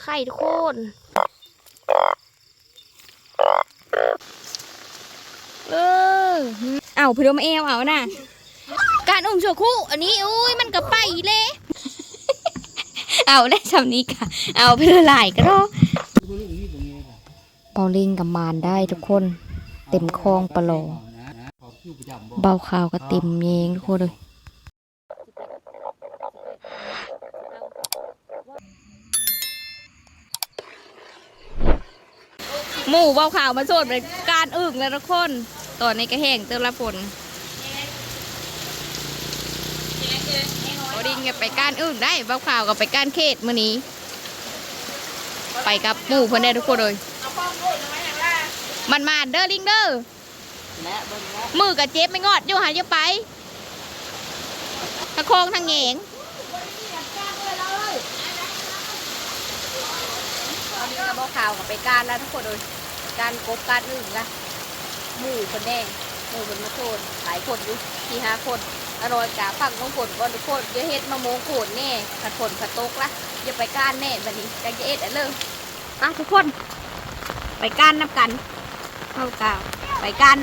ไข่ทุกคนเออเอาพี่ดมเอวเอาน่ะ การอุ้มโชคู่อันนี้อุ้ยมันก็ไปเลยเอาได้สำนี้ค่ะ เอาไปละลายก็ได้เบาลิงกับมานได้ทุกคน เต็มคลองปะโลงเบาข่าวก็เต็มเองทุกคนเลย หมู่เบาขาวมาโสดเป็นการอึ่งแล้วทุกคนตอนนี้ก็แห้งเติมละฝนโอดินก็ไปการอึ่งได้เบาขาวก็ไปการเขตมื้อนี้ ไปกับหมู่เพื่อนได้ทุกคนเลยมันมาเด้อลิงเด้อมือกับเจ็บไม่งอดอยู่หาอยู่ไปตะโคงทางเหงตอนนี้ก็บอกข่าวกับไปการแล้วทุกคนเลย การกบการอึ่งละหมู่คนแดงหมู่คนมาโซนหลายคนอยู่ที่ห้าคนอร่อยกะฝั่งของผลก่อนทุกคนเดี๋ยวเฮ็ดมะม่วงโขนแน่ผัดผลผัดตกละอย่าไปก้ารแน่บัดนี้จังจะเอ็ดอันเริ่มอะทุกคน ไปก้ารนับกันเข้ากาวไปกัน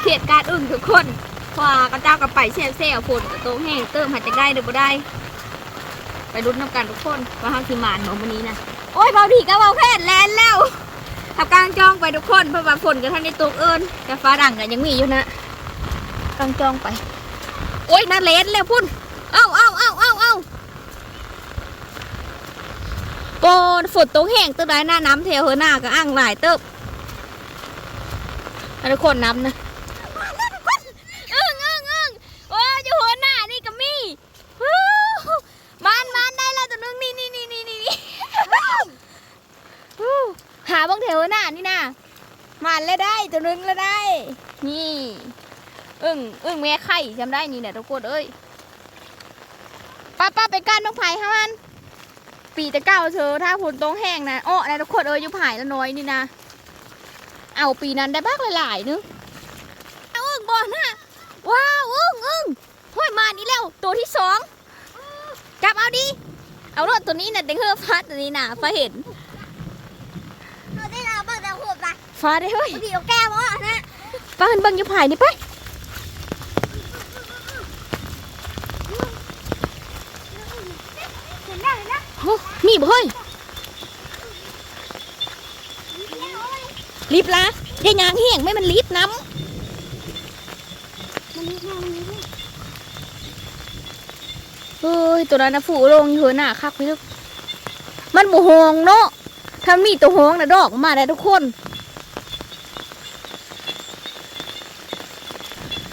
เทียดการอึ่งทุกคนพอกระเจ้ากับไปเซลเซลฝนกระโตงแห้งเติมหาจะได้หรือบ่ได้ ไปรุ้นนับกันทุกคนว่าห้าสิมานของวันนี้นะโอ้ยเบาดีก็เบาแพทย์แลนแล้ว ทับกลางจองไปทุกคนเพราะว่าฝนกับท่านในตกเอิญแต่ฟ้าดังกันยังมีอยู่นะกลางจองไปโอ้ยน่าเลนแล้วพุ่นเอ้าเอ้าเอ้าเอ้าเอ้าโปนฝนตกแห้งตัวใดหน้าน้ำเทวเฮอหน้าก็อ่างหลายเติบทุกคนน้ำนะอึ้งอึ้งอึ้งโอ้ยอยู่หัวหน้านี่ก็มีฮู้มันมันได้แล้วตัวนึงนี่นี่นี่นี่นี่ฮู้หาบ้างแถวหน้านี่นะมันแล้วได้ตัวนึงแล้วได้ นี่อึ้งอึ้งแม่ไข่จำได้นี่เนี่ยทุกคนเอ้ยป้าป้าไปก้านน้องไผ่ฮะมันปีต่เก้าเธอถ้าฝนตรงแห้งนะอ้อนะทุกคนเอ้ยอยู่ไผ่ละน้อยนี่นะเอาปีนั้นได้บ้างหลายๆนึงเอาอึ้งบอลนะว้าวอึ้งอึ้งห้อยมานี่แล้วตัวที่สองจับเอาดิเอารถตัวนี้น่ะเด็กเฮือฟ้าตัวนี้น่ะฟ้าเห็น ฟ้าได้เฮ้ยบางทีเราแก้วะนะฟ้าเห็นเบังอยู่ผายนี่ไปเห็นได้เลยนะโอ้มีบ่เฮ้ยรีบละยายยางเฮียงไม่มันรีบน้มันนี่แค่มันนี่ำเฮ้ยตัวนั้นนะฝูลงอยู่หัวหน้าคักพี่ลูกมันบ่หองเนาะถ้ามีตัวหองนะดอกมาได้ทุกคน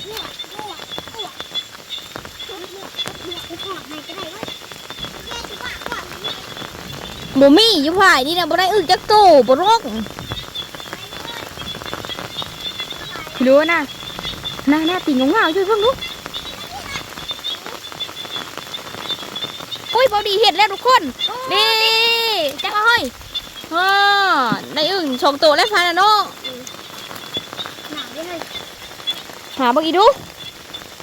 เนี่ยหัวหัวหัวหัวไปขอดไหนก็ได้เว้ยแม่ชิบะขอดนี่ บ่มีอยู่ผายนี่นะบ่ได้อึกจักโตบ่รอกรู้นะหน้าหน้าติงงาวๆช่วยเพิ่งลูกอุ้ยบอดีเห็ดแล้วทุกคนนี่จักเอาเฮ้ยอ่าได้อึ่งชงโตแล้วพานะเนาะหนาวยังไงหาบิ่อีดู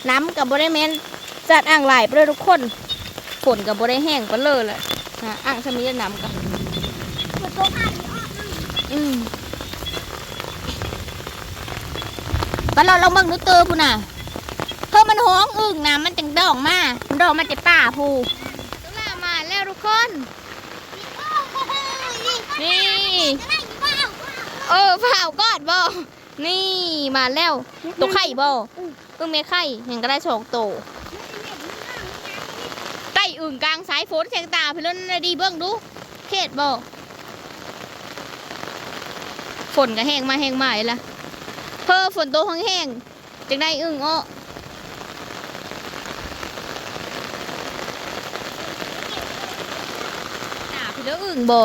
น้ำกับบ่ได้แม่นจัดอ่างไหลไปเลยทุกคนฝนกับบ่ได้แห้งไปเลยแหละ หาอ่างสมีน้ำกับหัวโต๊ะผ่านออกเลยอืมก็เราลองเบิ่งดูเตอพูน่ะเพิ่มมันห้องอึ่งนะมันจังดองมามันดองมาจากป่าพูตุลามาแล้วทุกคน นี่ เออเผากอดบ่นี่มาแล้วตัวไข่บ่อึ่งเมียไข่ยังก็ได้สองตัวไก่ อึ่งกลางสายฝนแข่งตาพี่เล่นดีเบิ่งดูเขตบ่ฝนก็แห้งมาแห้งมาอีกละเพ้อฝนโตแห้งจังได้อึ่งอ้อหนาพี่เด้ออึ่งบ่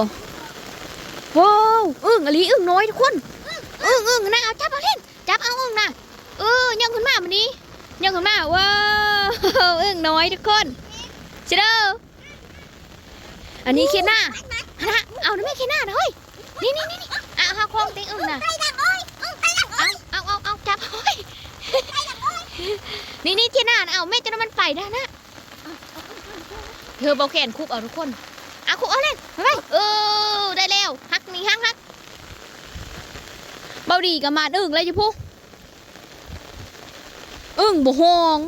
ว้าวอึ่งอะไรอึ่งน้อยทุกคนอึ่งอึ่งนะเอาจับเอาเล่นจับเอาอึ่งนะเออย่างขึ้นมามันนี้ย่างขึ้นมาว้าวอึ่งน้อยทุกคน เชเด้ออันนี้คิดหน้าฮะเอานะแม่แค่หน้านะเฮ้ยนี่นี่นี่นี่อะเอาคลองเต็งอึ่งนะไปดังโอ้ยไปดังเอาเอาเอาเอาจับเฮ้ยนี่นี่ที่หน้านะเอาแม่จะนำมันไปได้นะเธอเบาแขนคุบเอาทุกคนอะคุเอาเล่นไปไปเออได้แล้วฮักนี่ฮักฮักเบาดีกับมาดอึ่งเลยจิพูอึ่งบ่ห้อง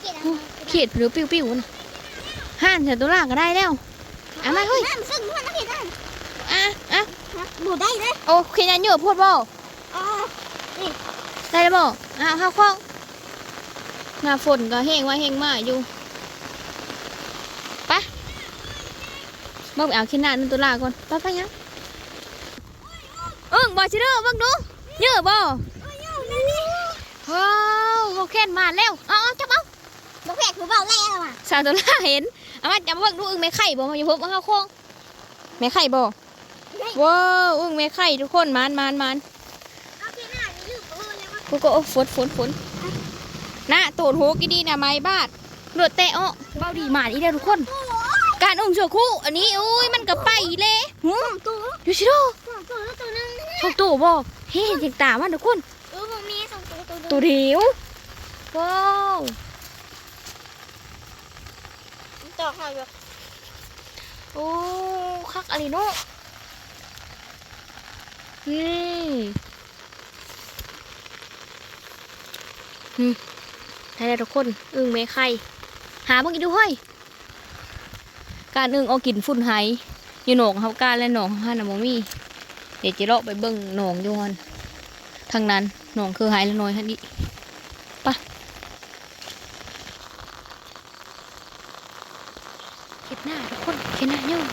เกลียดอะไรเขียดหรือปิ้วปิ้วๆนะ ห่านแต่ตัวล่างก็ได้แล้วอะมาเฮ้ยน้ำซึ่งมันนักเกลียดอะไรอะอะหมูได้เลยโอ้เขียนเยอะพูดบ่อ๋อได้แล้วบ่อะข้าวข้องหน้าฝนก็แห้งไว้แห้งมาอยู่ไปเบิ่งไปเอาขี้หน้านั่นตัวล่างก่อนไปไปยังอึ้งบ่ชิเด้อเบิ่งดูเยอะบ่ว้าวโอเคนมาแล้วเอาเอาจับเอา บอกแขกคือเบาแรงอะสาวตัวล่าเห็นเอามาจับมาเบิ่งดูอึ้งไม่ไข่บ่มาอยู่พบมาเข้าโค้งไม่ไข่บ่ว้าวอึ้งไม่ไข่ทุกคนมานมานมานเอาที่หน้านี่ลืมไปเลยว่ากูก็โอ้ฝนฝนฝนน่ะตูดหูกี่ดีนะไม้บาดเลือดเตะอ้อเบาดีหมาดอีเด้อทุกคนโอ้โหการอึ้งชั่วคู่ อันนี้อุ้ยมันก็ไปเลยหูสองตัวดูสิโดสองตัวแล้วตัวนึงชอบตัวบ่เฮ้ยเห็นตามันทุกคนเออผมมีสองตัวตัวนึงตัวเดียวว้าว ต่อเขาอยู่โอ้คักอะไรเนาะนี่อืมได้แล้วทุกคน อึ่งเมฆไข่หาเมื่อกี้ดูเฮ้ยการอึ่งเอากินฝุ่นไหอยู่หนองเขาการและหนองเขาหนามมี่เดี๋ยวจะเลาะไปเบิ่งหนองยู่ฮันทางนั้นหนองคือหายแล้วน้อยฮันดิปะเข็ดหน้าทุกคนเข็ดหน้าเยอะ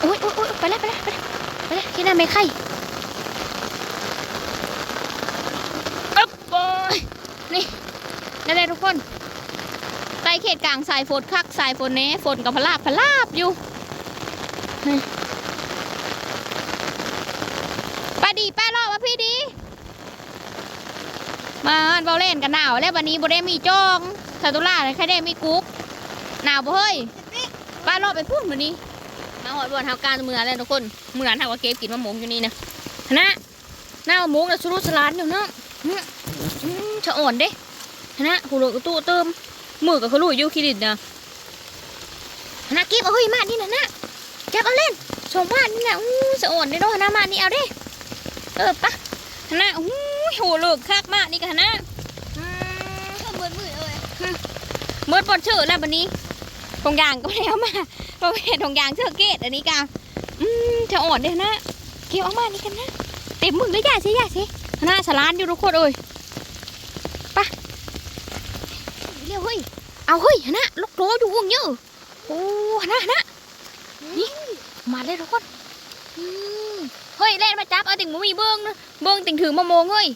โอ้ยโอ้ยโอ้ยไปแล้วไปแล้วไปแล้ว ไปแล้วเข็ดหน้าไม่ไข่อ๊บโอ้ยนี่นั่นแหละทุกคนใต้เขตกลางสายฝนคักสายฝนเนี้ฝนกับพลาบพลาบอยู่นี่ไปดีไปรอบมาพี่ดี มาเบาเล่นกันหนาว แล้ววันนี้บ่ได้มีจองซาตุล่าเลยแค่ได้มีกุ๊กหนาวบ่เฮ้ยป้ารอบไปพุ่นวันนี้ มาหอยบอนเฮาการเมืองแล้วทุกคนเมืองเฮาว่าเก็บกินมะม่วงอยู่นี่นะนะหน้ามะม่วงน่ะสุรุสลานอยู่เนาะอื้ออื้อชะอ่อนเด้นะหูโลกระตู้เติมมือกับเขาลุยอยู่คิดินนะนะเก็บเอาเฮ้ยมานี่นะนะเก็บเอาเล่นสองมานี่นะอู้สะอ่อนได้ด้วยนะมานี่เอาเด้เออปะนะอู้โหเลิกคักมากนี่กันนะอืมก็เหมือนมือเลยเมื่อบอลเชื่อแล้ววันนี้ ทงยางก็ไม่ได้เอามาประเภททงยางเชื่อเกตอันนี้กาอืมจะอ่อนเด้อนะเก็บเอามานี่กันนะเต็มมือเลยยาสิยาสิหนะฉลานอยู่ทุกคนเอ้ยปะเร็วเฮ้ยเอาเฮ้ยหนนะลูกโตอยู่วงเยอะโอ้หนนะหนนะนี่มาเลยทุกคนเฮ้ยเล่นมาจับเอาติ่งหมูมีเบิ้งเบิ้งติ่งถือมะโมงเฮ้ย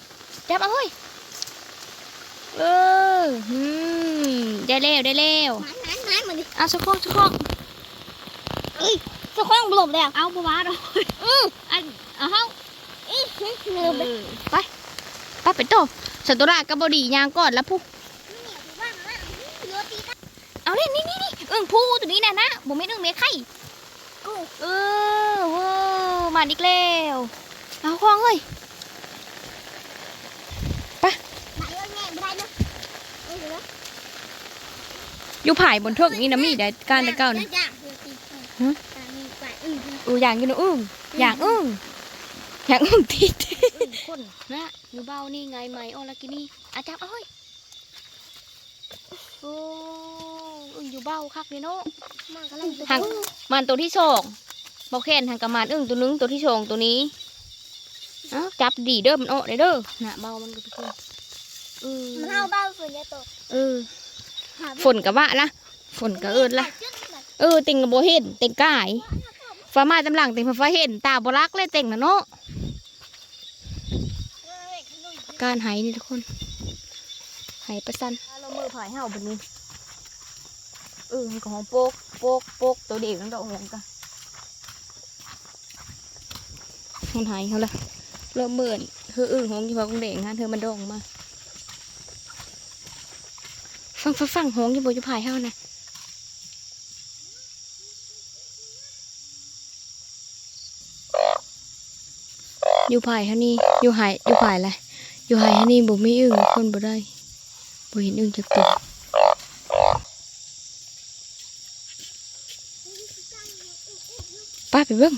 จับเอาเฮ้ยเออได้แล้วได้แล้ว หมันหมันหมันเหมือนดิเอาสักข้องสักข้องสะข้องบลบเลยอะเอาปะวะเราอืออันเอาเฮาอีกลืเอมไปอไปไปไปโตสัตว์ตัวรากกับบอดียางก่อนแล้วพูเอาเนี่ยนี่นี่นี่อึ่งผู้ตัวนี้นะนะผมไม่นอึ่งเมฆไข่เออเว้อมาอีกแล้วเอาควางเอ้ยอ ยู่ผายบนเทือกนี้นะมีได้การตะเก้านะเอออย่างอยู่นะอึ่งอย่างอึ่งอย่างอึ่งติดอึ่งคนนะอยู่เบ้านี่ไงไหมโอลากินี่อาจับเอาเฮ้ยโอ้อึ่งอยู่เบ้าคักเลยเนาะมันตัวที่สองบอกแค่นทางกระมานอึ้งตัวนึงตัวที่สองตัวนี้เอ้าจับดีเด้อมันออกได้เด้อน่ะเบามันก็ทุกคนเออมันเอาเบ้าฝนจะตกเออ ฝนกับว่าละฝนกับเอิญละเออติงกับโบเห็นติงกายฟ้ามาตำหลังติงฟ้าเห็นตาบรักเลยเต็งนะเนาะการหายนี่ทุกคนหายประสันเรามือผายเห่าแบบนี้เออมันก็ของโปกโปกโปกตัวเด็กนั่นดอกหงกันมันหายเขาละเริ่มเบื่อเธออึ่งของยี่ห้อกงเด่งฮะเธอมันดองมา ฟังฟังฟังหงยี่บอยู่ภายเฮานะอยู่ภายเฮานี่อยู่หายอยู่ภายอะไรอยู่หายเฮานี่บ่มีอึ่งคนบ่ได้บ่เห็นอึ่งจักตัวป้าไปเบิ่ง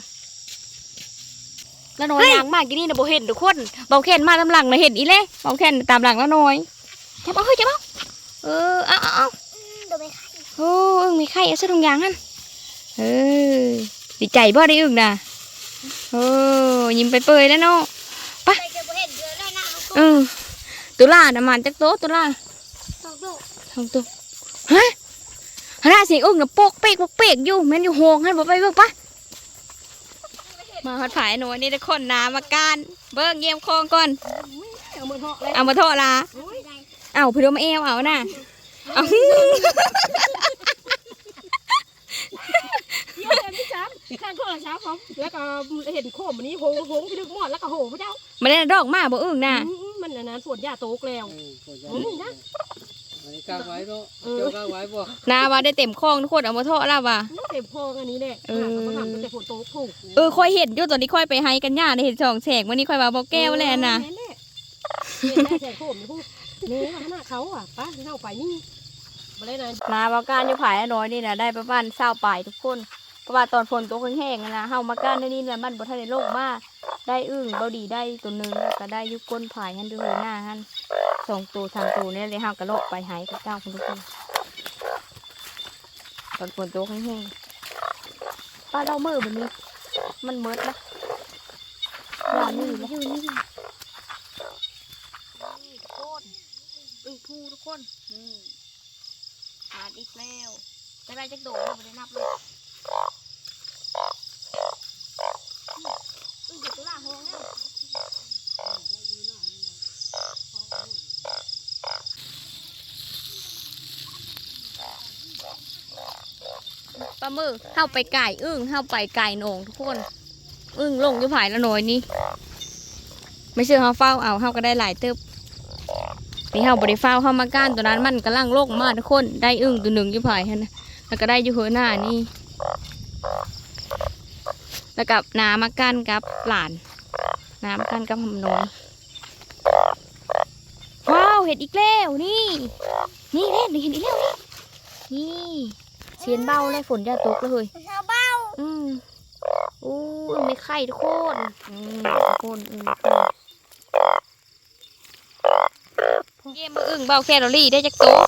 แล้วน้อยยางมากกี่นี่นะบ่เห็นทุกคนเบาแค้นมาตามหลังนะเห็นอีเลยเบาแค้นตามหลังแล้วน้อยจับเอาเฮ้ยจับเอา เออเอาเอาเอาเดี๋ยวไปขายโอ้อึ่งมีไข่เอาซะตรงยางนั่นเออดีใจบ่ได้อึ่งน่ะโอ้ยิ้มไปเปยแล้วเนาะไปจะไปเห็นเยอะได้นะเออตุลาน่ะมันจักโตะตุลาสองตัวทองตัวฮะฮะเสียงอึ่งน่ะโปกเปกโปกเปกอยู่แม่นอยู่โฮงหันบ่ไปเบิ่งปะมาฮอดผายหนูอันนี้ได้คนน้ำมาการเบิ่งเยี่ยมคองก่อนเอามือเหาะเลยเอามาโทษละโอ้ยได้ เอาพี่ดมเอวเอาน่ะเอาเยี่ยมเลยพี่ช้ำข้างโทรศัพท์ผมแล้วก็เห็นโคมอันนี้โหงโหงไปดึกหมดแล้วก็โหพระเจ้ามาได้ดอกมาบ่อึ่งน่ะอืมมันอันนั้นฝนยาโตกแล้วเออปวดใจอืมนะอันนี้กางไว้เนาะเจ้ากางไว้บ่นาว่าได้เต็มคลองทุกคนเอามาโทษละว่ะเต็มคออันนี้แหละเออเขาทำแต่ฝนโตกถูกเออค่อยเห็นอยู่ตอนนี้ค่อยไปให้กันย่าได้เห็นสองแฉกวันนี้ค่อยว่าบ่แก้วแล้วน่ะเห็นแหละเห็นได้แสงโคมนี่พูด นี่ว่าหน้าเขาอะป้าเข้าไปนี่มาเลยนะนาว่าการอยู่ผายน้อยนี่นะได้ประมาณเศร้าปลายทุกคน เพราะว่าตอนฝนตกแห้งๆนะเฮามากานได้นี่แหละมันบ่ทันได้โลกมาได้อึ้งเบาดีได้ตัวหนึงแล้วก็ได้ยุกก้นผายหันดูหน้าหันสองตัวสามตัวนี่เลยเฮากระโลกไปหายกับเจ้าคุณทุกคนตอนฝนตกแห้งๆป้าเรามือแบบนี้ มันเมิดนะอย่านี่นะนี่ทุกคนอึ้งพูทุก คนอืมมาอีกแล้วจะได้จักโดดไม่ได้นับเลยอึ้งเด็กตัวละห้องนะปลาหมึกเข้าไปไก่อึ้งเข้าไปไก่โหนงทุกคน อึ้งลงอยู่ผายละหน่อยนี่ไม่เชื่อเขาเฝ้าเอาเขาก็ได้หลายเติบ นี่เขาบริเฝ้าเข้ามาก้านตัวนั้นมันกำลังโลกมากทุกคนได้อึ้งตัวหนึ่งอยู่ผายฮะนะแล้วก็ได้อยู่หัวหน้านี่แล้วกับน้ำมาก้านกับหลาน น้ำก้านกับหำนมว้าวเห็ดอีกแล้วนี่ นี่เล่นเห็นอีกแล้วนี่นี่เสียนเบาเลยฝนจะตกแล้วเฮ้ยชาวบ้านอืมอู้ยไม่ไข่ทุกคนอืมทุกคนอืมทุกคน เยี่ยมมืออึ่งเบาแคลอรี่ได้จากโต๊ะ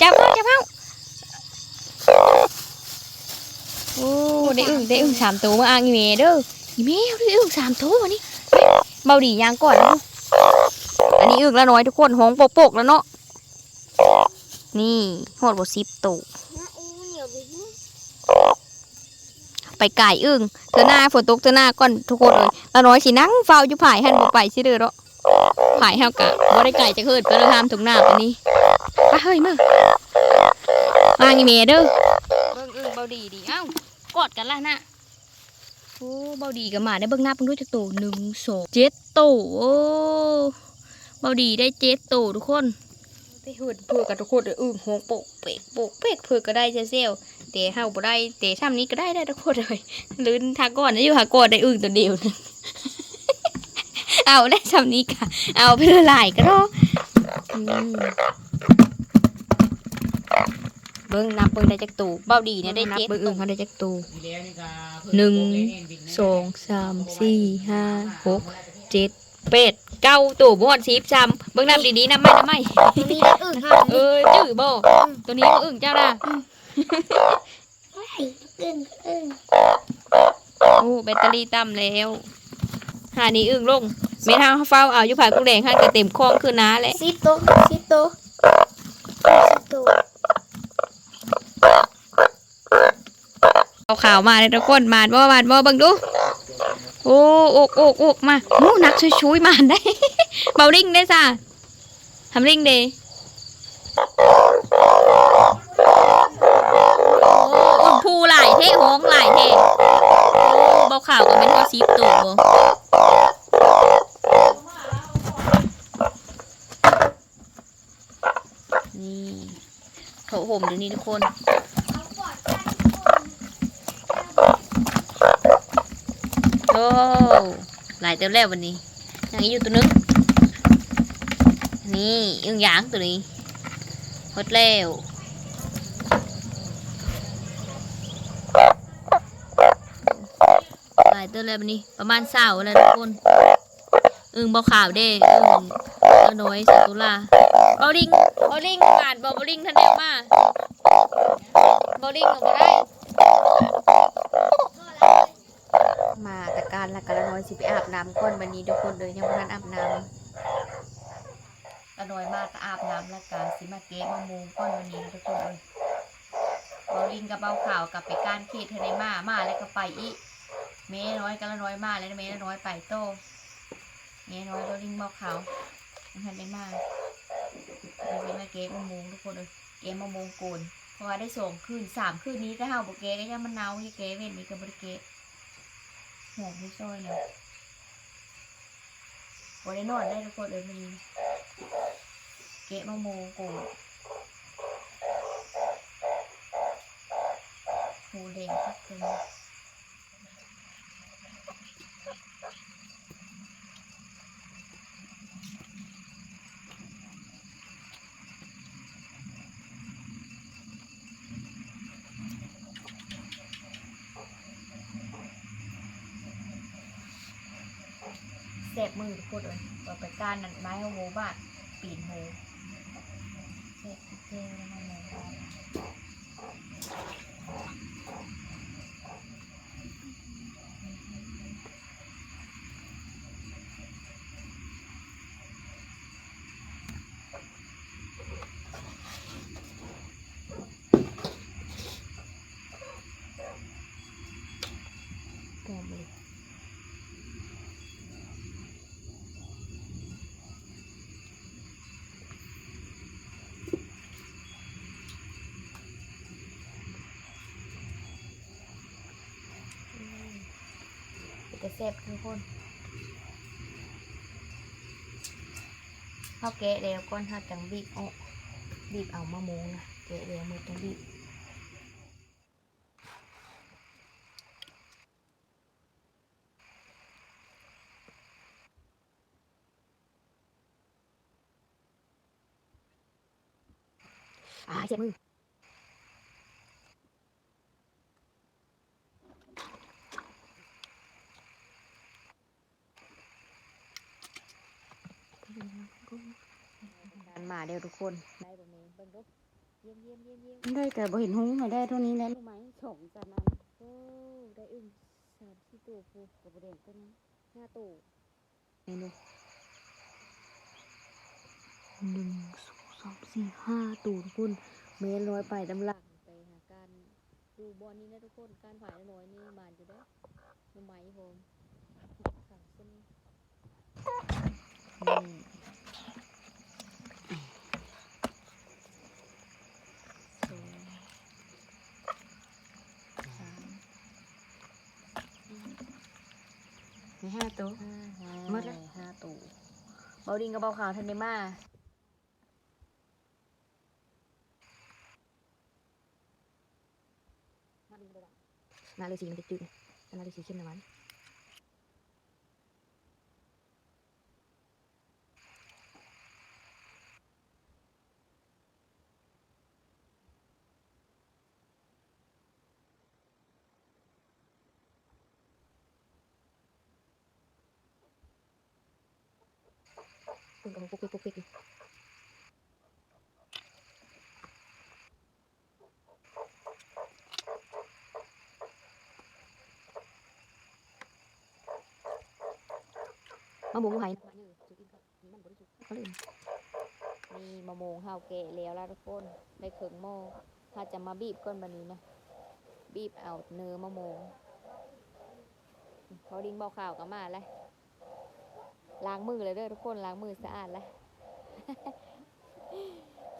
จับเอาจับเอาโอ้ได้อึ่งได้อึ่งสามตัวมาอ่างอีเมเด้ออีเมได้อึ่งสามตัววันนี้เบาดียางก่อนแล้วลูกอันนี้อึ่งละน้อยทุกคนห้องโปกแล้วเนาะนี่หดบสิบตัวไปไก่อึ่งเธอหน้าฝนตกเธอหน้าก่อนทุกคนเลยตาน้อยสินั่งเฝ้าอยู่ผายหันบ่ไปสิเด้อเนาะ ผายเฮากะบ่ได้ไก่จะเกิดก็เลยทำถุงหน้าไปนี้ไปเฮ้ยมึงมาอีเมเด้อเบิ่งอึ่งเบาดีดีเอ้ากอดกันล่ะน่ะโอ้เบาดีกับหมาได้เบิ่งหน้าเพิ่งด้วยจักโตหนึ่งสองเจ็ดโตโอ้เบาดีได้เจ็ดโตทุกคนไปหืดเพื่อกับทุกคนเลยอึ่งหงโปกเปกโปกเปกเพื่อก็ได้เซลเตะเฮาบ่ได้เตะซ้ำนี้ก็ได้ได้ทุกคนเลยลื่นทาก่อนนะอยู่หาก่อนได้อึ่งตัวเดียวนึง เอาได้ซ้ำนี้ค่ะ เอาไปละลายก็ได้อืมเบิ้งนับเบิ้งได้จักตูเบ้าดีเนี่ยได้เจ็ดเบิ้งอึ่งเขาได้จักตูหนึ่งสองสามสี่ห้าหกเจ็ดแปดเก้าตัวบอดสิบซ้ำเบิ้งนับดีๆนับไม่นับไม่มีได้อื่นค่ะเออจื้อบ่ตัวนี้ก็อึ่งเจ้าน่ะอื่นอื่นโอ้แบตเตอรี่ต่ำแล้ว หานี่อึ้งลงเมทางเฝ้าเอาอยู่ผายกุ้งแดงห้างกระเต็มคลองคือน้าแหละสิบโตะสิบโตะสิบโตะเอาข่าวมาเลยทุกคนมาดบ่มาดบ่เบิ่งดูโอ้โอกโอกโอกมาโอ้นักช่วยๆมาได้เบาริ่งได้จ้ะทำริ่งเดโอ้อึ้งพูหลายเท่ห้องหลายเท่โอ้เบาข่าวก็เป็นพอซีฟตัวบ่นี่โถห่มเดี๋ยวนี้ทุก คน โอ้หลายเต็มแล้ววันนี้ยังอีกอยู่ตัวนึง นี่อึ่งหยางตัวนี้หมดแล้วหลายเตัวแล้วบัดนี้ ประมาณเสาแล้วทุกคน อึงเบ่ขาวเด้อึงน้อยสตุลา บอลิงบอลิงผ่านบอบอลิงทันได้มาบอลิงกมาได้มาแต่การละกันละน้อยสิไปอาบน้ำก่อนวันนี้ทุกคนเลยยังไม่ทันอาบน้ำละน้อยมากก็อาบน้ำแล้วก็สิมาเก็บมะม่วงก่อนวันนี้ทุกคนเลยบอลิงกับเบาข่าวกับไปการเขตทะเลมามาแล้วก็ไปอีเมน้อยกับละน้อยมาแล้วเมละน้อยไปโตเงี้น้อยเราลิงบอกเขาทันได้มา กเราเป็นมาเก็บมะม่วงทุกคนเลยเก็บมะม่วงโกนเพราะว่าได้ส่งคืนสามคืนนี้ถ้าเฮาบุเกะก็ยังมันเน่าที่เกะเว้นนี้ก็บริเกะหอมไม่ซอยเลยวันได้นอนได้ทุกคนเลยมีเกะมะม่วงโกนหูเด่งทุกคนเสพ มือกคนเลยเปิดไปการนั้นไม้โหบาดปีนโหเจ๊เจลแล้วมันโหบ จะแซ่บทุกคนเขาแกะแล้วก้อนเขาจังบีบเอาบีบเอามะม่วงนะแกะแล้วมือต้องบีบอ่าเจ็บมือ ดัน มาเดี๋ยวทุกคนได้แบบนี้เบิ่งดูเยี่ยมเยี่ยมเยี่ยมเยี่ยมได้แต่บ่เห็นหงส์ได้เท่านี้แล้วรู้ไหมสองจานนั้นโอ้ได้อึ่งสามสี่ตัวพูกับบ่เด่นตัวนั้นห้าตัวเมนูหนึ่งสองสามสี่ห้าตัวทุกคนเมนร้อยไปตำหลังไปหาการดูบอลนี้นะทุกคนการผ่านน้อยนี่มานอยู่ได้อรู้ไหมผมขังเส้นนี่สองสาม มีห้าตัวห้าห้าหมดแล้ว ห้าตัวเบาดิงกับเบาขาวทันได้มานาเลยสีมันจะจืดนาเลยสีเข้มนะมัน คุณกับปุ๊กปิ๊กปุ๊กปิ๊กมะม่วงไห้นะมาเยมีมันบริสุทธิ์เขาลยมีมะม่วงเฮาเกะแล้วล้วทุกคนได้เขิงโม่ถ้าจะมาบีบก้นบันนี้นะ บีบเอาเนื้อมะม่วงเบาดิ้งเบาข่าวก็มาแล้ว ล้างมือเลยเด้อทุกคนล้างมือสะอาดแล้ว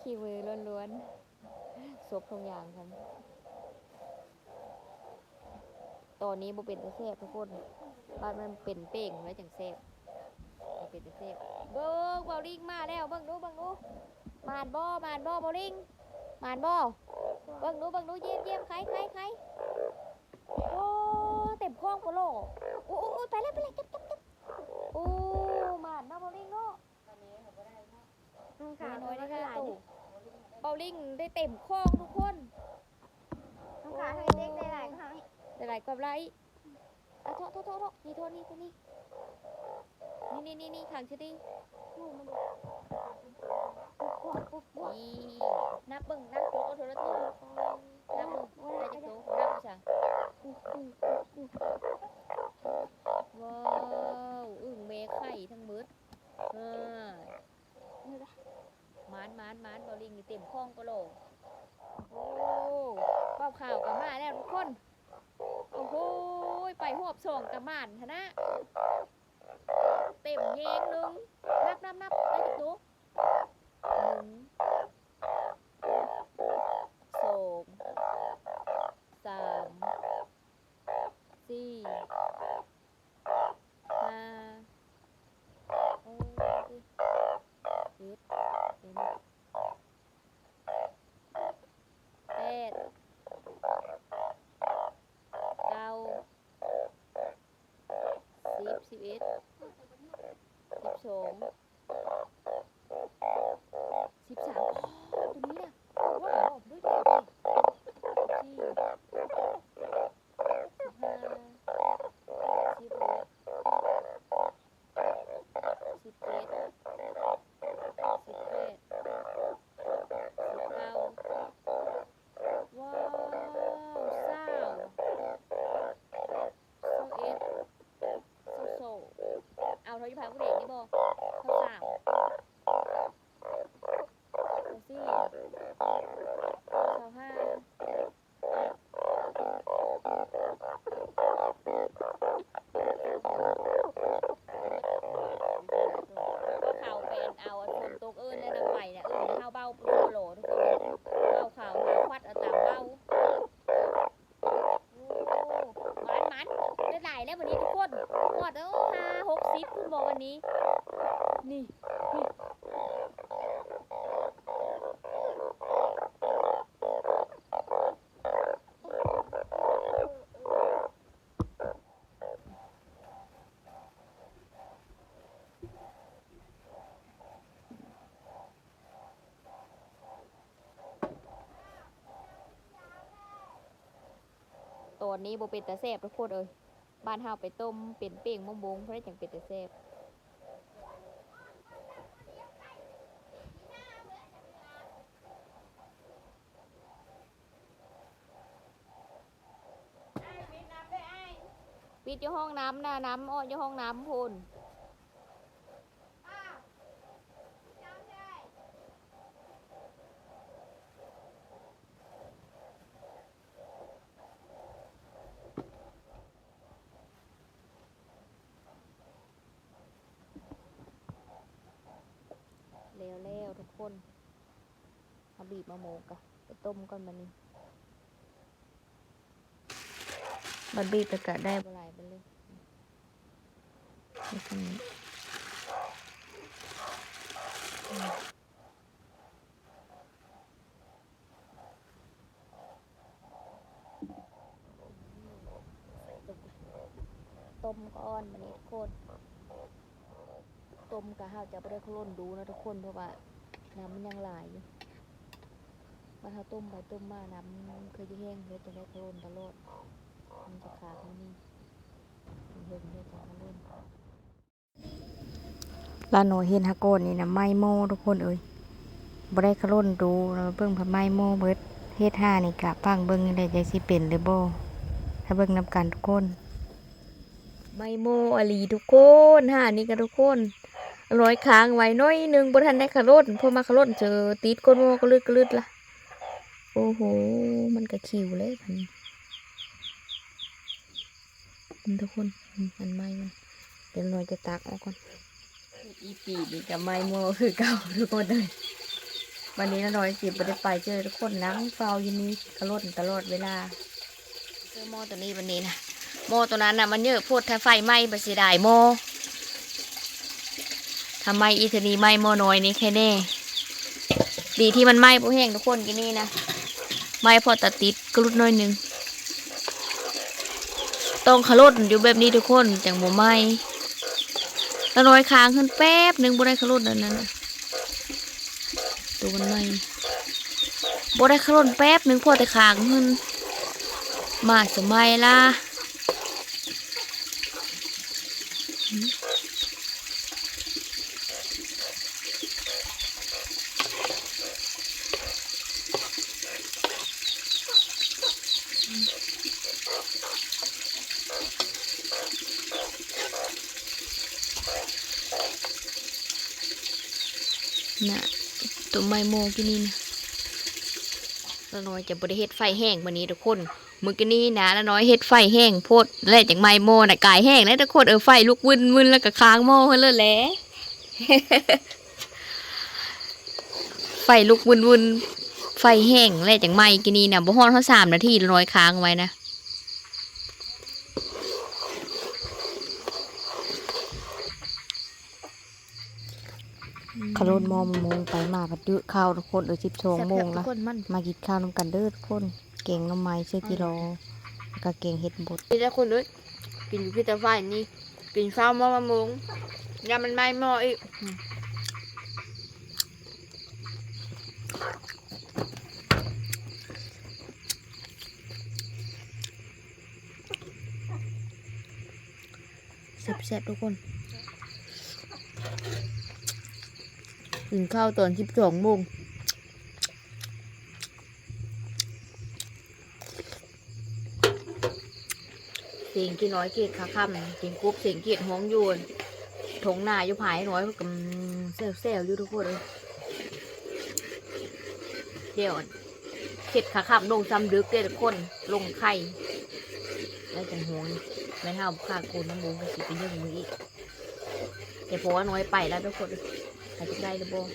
ขี้มือล้วนๆซบทุกอย่างครับตอนนี้บ่เป็นตะแซ่บทุกคนบ้านมันเป็นเป่งไว้จังแซ่บเป็นตะแซ่บเบิ้งเบาลิงมาแล้วเบิ้งดูเบิ้งดูมานบ่มานบ่เบาลิงมานบ่เบิ้งดูเบิ้งดูเยี่ยมเยี่ยมใครใครใครโอ้เต็มคลองโปโลโอ้โอ้ไปเลยไปเลยเก็บเก็บเก็บโอ้านเนาะเบาลิงเนาะน้องขาขาน้น้ออยยได้ได้ห้าห้าตัตัววปาลิงได้เต็มคลองทุกคนต้องการให้เด็กได้หลายก็ให้ได้หลายกว่าไรอะโทษโทษโทษโทษนี่โทษนี่ตัวนี้นี่นี่นี่นี่ขังชิดิหมูมันปุ๊บปุ๊บปุ๊บปุ๊บนี่นับเบิ่งนับโต๊ะโทรศัพท์นับเบิ่งได้จักโต๊ะนับไปสั่ง ปุ๊บปุ๊บปุ๊บ ว้าวอึ่งเมฆไข่ทั้งมืดเออมานมานมานบอลลิงนี่เต็มคลองก็โหลโอ้เป้าข่าวกับมาแล้วทุกคน โอ้โหไปห องกับมานทนะเต็มเยงเล บสิบเอ็ดสิบสองสิบสาม คุณบอกวันนี้ นี่นี่ตอนนี้โบเป็นตาแซ่บทุกคนเอ้ย บ้านเฮาไปต้มเป็นเป่งมงบงเพราะได้จังเป็นตาแซ่บปิดอยู่ห้องน้ำนะน้ำอ้ออยู่ห้องน้ำพูนแล้วแล้วทุกคนมาบีบมะ โมกะไปต้มก่อนมันนี่บัดบีบไปกะได้บ่หลายไปเลยนี่คันนี้ต้มก้อนมันนี้ทุกคนต้มกะห้าวจะไม่ได้คล้นดูนะทุกคนเพราะว่าน้ำมันยังไหลอยู่ มาถ้าต้มไปต้มมาน้ำเคยจะแห้งเลยจะได้คลนตลอดมันจะขาดที่นี่เห็นได้จากเล่นลาโนเห็นฮากโกนนี่นะไม้โมทุกคนเอ้ยบ่ได้ขลุ่นดูเราเบิ่งพะไม้โมเบิดเฮ็ดห้านี่กะปังเบิ่งได้จังสิเป็นหรือบ่ถ้าเบิ่งนำกันทุกคนไม้โมอลีทุกคนห้านี่ก็ทุกคนร้อยค้างไว้หน้อยหนึงบ่ทันได้ขลุ่นพอมาขลุ่นเจอติดก้นโมก็ลึดก็ลึดละ โอ้โห มันก็คิวเลยพันอืมทุกคนอืมมันไหม้มันเดี๋ยวหน่อยจะตักออกก่อนอีปีนี่กับไม้โมคือเก่าทุกคนเลยวันนี้น้อยสิบไปได้ไปเจอทุกคนนั่งเฝ้าอยู่นี่กระโดดตลอดเวลาเจอโมตัวนี้วันนี้นะโมตัวนั้นน่ะมันเยอะโพดถ้าไฟไหม้ไปเสียดายโมทำไมอีทนีไหม้โมน้อยนี่แค่แน่ ดีที่มันไหม้พวกแห้งทุกคนกินนี่นะ ไม่พอตัดติดกรุดน้อยหนึงต้องขลุ่นอยู่แบบนี้ทุกคนจังหมูไหมแล้วน้อยค้างขึ้นแป๊บหนึ่งบ่ได้ขลุ่นนั่นน่ะตัวมันไม่บ่ได้ขลนแป๊บหนึงพอแต่ขางขึ้นมาสมัยละ่ะ กินนี่นะแล้วน้อยจะบ่ได้เฮ็ดไฟแห้งวันนี้ทุกคนมือกี้นี้นะแล้วน้อยเฮ็ดไฟแห้งโพดแล้วจากไม้โมน่ะกายแห้งแล้วทุกคนเออไฟลุกวึนๆแล้วก็ค้างโมเพิ่นเลยแหละไฟลุกวุ่นๆไฟแห้งแล้วจังไม้กินนี่นะบ่ฮอดเท่าสามนาทีแล้วน้อยค้างไว้นะ ขลุ่นมอมโมงไปมาพัดดื้อข้าวทุกคนเออสิบสองโมงละมากินข้าวน้ำกันเด้อทุกคน เก่งน้ำไม้เสื้อกิโลแล้วก็เก่งเห็ดบดกินแต่คนเลยกินอยู่ที่แต่ไฟนี่กินข้าวมะมะมงยามันไม่หม้ออีกแซ่บๆทุกคน กินข้าวตอนสิบสองโมงเสียงกี่น้อยเกตขาค่ำเสียงกรุ๊บเสียงเกตห้องโยนถงหน้าอยู่ผายน้อยกับเซลเซลอยู่ทุกคนเลยเดี๋ยวเข็ดขาค่ำลงซ้ำดึกเด้อทุกคนลงไข่แล้วจังหวงไม่เท่าข้าโกนน้ำมูกก็สิเป็นเรื่องมืออีกแต่พอว่าน้อยไปแล้วทุกคน ใครจะได้หรือบ่ ก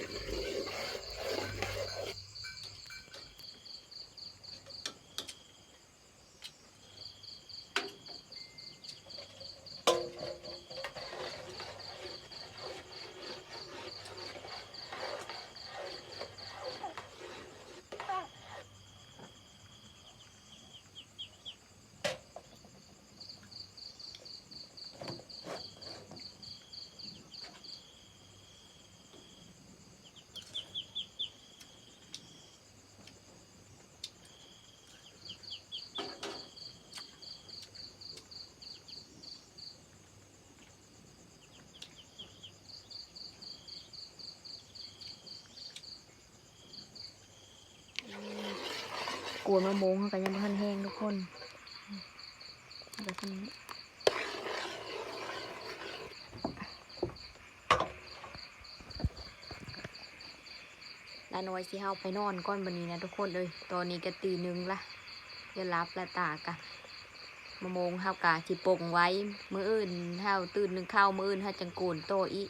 วนมะม่วงเขาก็ยังบ่ทันแห้งทุกคนแบบนี้ลาน้อยสิเฮาไปนอนก่อนบันนี้นะทุกคนเลยตอนนี้ก็ตีหนึ่งละเดี๋ยวรับและตากะมะม่วงเฮากะสิปลงไว้ มื้ออื่นเฮาตื่นหนึ่งข้าวมื้ออื่นเฮาจังโกนโตอี